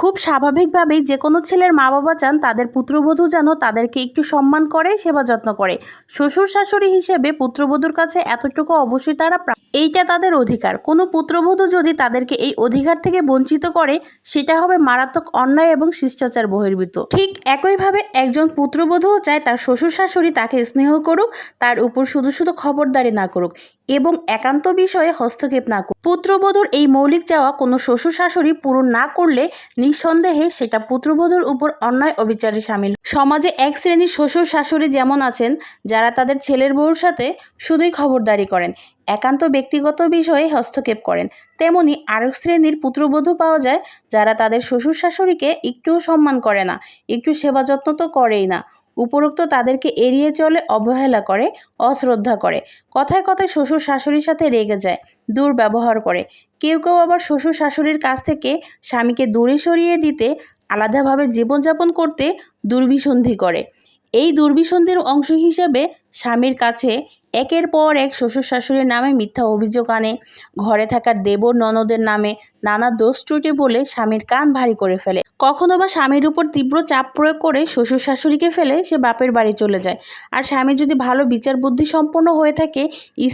খুব স্বাভাবিকভাবেই যে কোনো ছেলের মা বাবা চান তাদের পুত্রবধূ যেন তাদেরকে একটু সম্মান করে, সেবা যত্ন করে। শ্বশুর শাশুড়ি হিসেবে পুত্রবধূর কাছে এতটুকু অবশ্যই তারা এইটা তাদের অধিকার। কোনো পুত্রবধূ যদি তাদেরকে এই অধিকার থেকে বঞ্চিত করে, সেটা হবে মারাত্মক অন্যায় এবং শিষ্টাচার বহির্ভূত। ঠিক একইভাবে একজন পুত্রবধূও চায় তার শ্বশুর শাশুড়ি তাকে স্নেহ করুক, তার উপর শুধু শুধু খবরদারি না করুক এবং একান্ত বিষয়ে হস্তক্ষেপ না করুক। পুত্রবধূর এই মৌলিক চাওয়া কোনো শ্বশুর শাশুড়ি পূরণ না করলে নিঃসন্দেহে সেটা পুত্রবধূর উপর অন্যায় অবিচারে সামিল। সমাজে এক শ্রেণির শ্বশুর শাশুড়ি যেমন আছেন, যারা তাদের ছেলের বউর সাথে শুধুই খবরদারি করেন, একান্ত ব্যক্তিগত বিষয়ে হস্তক্ষেপ করেন, তেমনি আরেক শ্রেণির পুত্রবধূ পাওয়া যায় যারা তাদের শ্বশুর শাশুড়িকে একটুও সম্মান করে না, একটু সেবা যত্ন তো করেই না। উপরোক্ত তাদেরকে এড়িয়ে চলে, অবহেলা করে, অশ্রদ্ধা করে। কথায় কথায় শ্বশুর শাশুড়ির সাথে রেগে যায়, দুর্ব্যবহার করে। কেউ কেউ আবার শ্বশুর শাশুড়ির কাছ থেকে স্বামীকে দূরে সরিয়ে দিতে, আলাদাভাবে জীবনযাপন করতে দুর্বিসন্ধি করে। এই দুর্বিসন্ধির অংশ হিসেবে স্বামীর কাছে একের পর এক শ্বশুর শাশুড়ির নামে মিথ্যা অভিযোগ আনে। ঘরে থাকা দেবর ননদের নামে নানা দোষ ত্রুটি বলে স্বামীর কান ভারী করে ফেলে। কখনো বা স্বামীর উপর তীব্র চাপ প্রয়োগ করে শ্বশুর শাশুড়িকে ফেলে সে বাপের বাড়ি চলে যায়। আর স্বামী যদি ভালো বিচার বুদ্ধি সম্পন্ন হয়ে থাকে,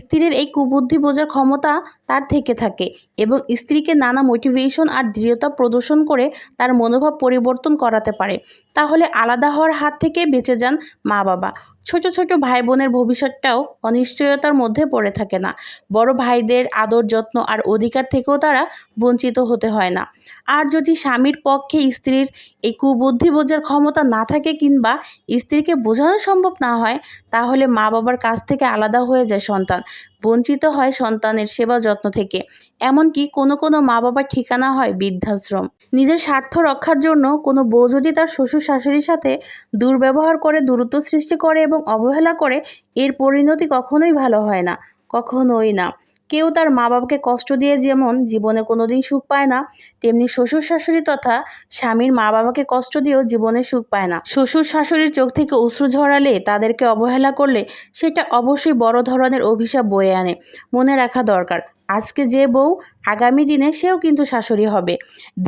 স্ত্রীর এই কুবুদ্ধি বোঝার ক্ষমতা তার থেকে থাকে এবং স্ত্রীকে নানা মোটিভেশন আর দৃঢ়তা প্রদর্শন করে তার মনোভাব পরিবর্তন করাতে পারে। তাহলে আলাদা হওয়ার হাত থেকে বেঁচে যান মা বাবা ছোট ছোট ভাই বোনের ভবিষ্যৎটাও অনিশ্চয়তার মধ্যে পড়ে থাকে না। বড় ভাইদের আদর যত্ন আর অধিকার থেকেও তারা বঞ্চিত হতে হয় না। আর যদি স্বামীর পক্ষে স্ত্রীর এই কুবুদ্ধি বোঝার ক্ষমতা না থাকে কিংবা স্ত্রীকে বোঝানো সম্ভব না হয়, তাহলে মা বাবার কাছ থেকে আলাদা হয়ে যায় সন্তান, বঞ্চিত হয় সন্তানের সেবা যত্ন থেকে। এমনকি কোনো কোনো মা বাবার ঠিকানা হয় বৃদ্ধাশ্রম। নিজের স্বার্থ রক্ষার জন্য কোনো বউ যদি তার শ্বশুর শাশুড়ির সাথে দুর্ব্যবহার করে, দূরত্ব সৃষ্টি করে এবং অবহেলা করে, এর পরিণতি কখনোই ভালো হয় না, কখনোই না। কেউ তার মা বাবাকে কষ্ট দিয়ে যেমন জীবনে কোনো দিন সুখ পায় না, তেমনি শ্বশুর শাশুড়ি তথা স্বামীর মা বাবাকে কষ্ট দিয়েও জীবনে সুখ পায় না। শ্বশুর শাশুড়ির চোখ থেকে উশ্রু ঝরালে তাদেরকে অবহেলা করলে সেটা অবশ্যই বড় ধরনের অভিশাপ বয়ে আনে। মনে রাখা দরকার, আজকে যে বউ আগামী দিনে সেও কিন্তু শাশুড়ি হবে।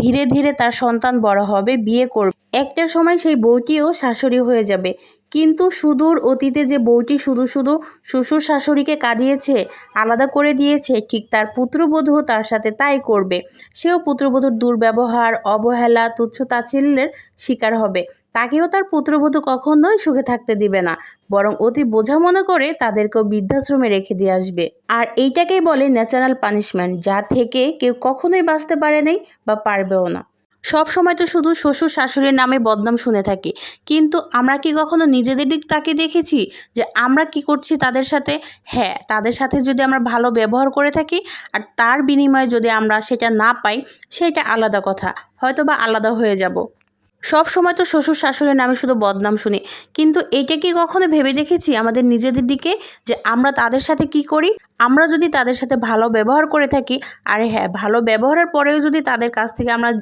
ধীরে ধীরে তার সন্তান বড় হবে, বিয়ে করবে। একটা সময় সেই বউটিও শাশুড়ি হয়ে যাবে। কিন্তু সুদূর অতীতে যে বউটি শুধু শুধু শ্বশুর শাশুড়িকে কাঁদিয়েছে, আলাদা করে দিয়েছে, ঠিক তার পুত্রবধূও তার সাথে তাই করবে। সেও পুত্রবধূর দুর্ব্যবহার, অবহেলা, তুচ্ছ তাচ্ছিল্যের শিকার হবে। তাকেও তার পুত্রবধূ কখনোই সুখে থাকতে দিবে না, বরং অতি বোঝা মনে করে তাদেরকেও বৃদ্ধাশ্রমে রেখে দিয়ে আসবে। আর এইটাকেই বলে ন্যাচারাল পানিশমেন্ট, যা থেকে কেউ কখনোই বাঁচতে পারে নাই বা পারবেও না। সব সময় তো শুধু শ্বশুর শাশুড়ির নামে বদনাম শুনে থাকি। কিন্তু আমরা কি কখনো নিজেদের দিক তাকে দেখেছি যে আমরা কি করছি তাদের সাথে? হ্যাঁ তাদের সাথে যদি আমরা ভালো ব্যবহার করে থাকি আর তার বিনিময়ে যদি আমরা সেটা না পাই, সেটা আলাদা কথা। হয়তো বা আলাদা হয়ে যাব। সব সময় তো শ্বশুর শাশুড়ির নামে শুধু বদনাম শুনি। কিন্তু এটা কি কখনো ভেবে দেখেছি আমাদের নিজেদের দিকে যে আমরা তাদের সাথে কি করি? আমরা যদি তাদের সাথে ভালো ব্যবহার করে থাকি, আর হ্যাঁ ভালো ব্যবহারের পরেও যদি তাদের কাছ থেকে আমরা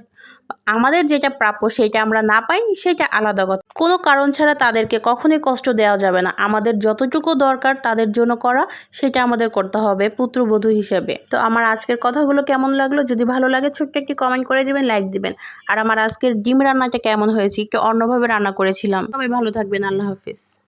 আমাদের যেটা প্রাপ্য সেটা আমরা না পাই সেটা আলাদা কথা। কোনো কারণ ছাড়া তাদেরকে কখনোই কষ্ট দেওয়া যাবে না। আমাদের যতটুকু দরকার তাদের জন্য করা, সেটা আমাদের করতে হবে পুত্রবধূ হিসেবে। তো আমার আজকের কথাগুলো কেমন লাগল? যদি ভালো লাগে, ছোট্ট একটি কমেন্ট করে দিবেন লাইক দিবেন। আর আমার আজকের ডিম রান্নাটা কেমন হয়েছে, একটু অন্যভাবে রান্না করেছিলাম। সবাই ভালো থাকবেন, আল্লাহ হাফিজ।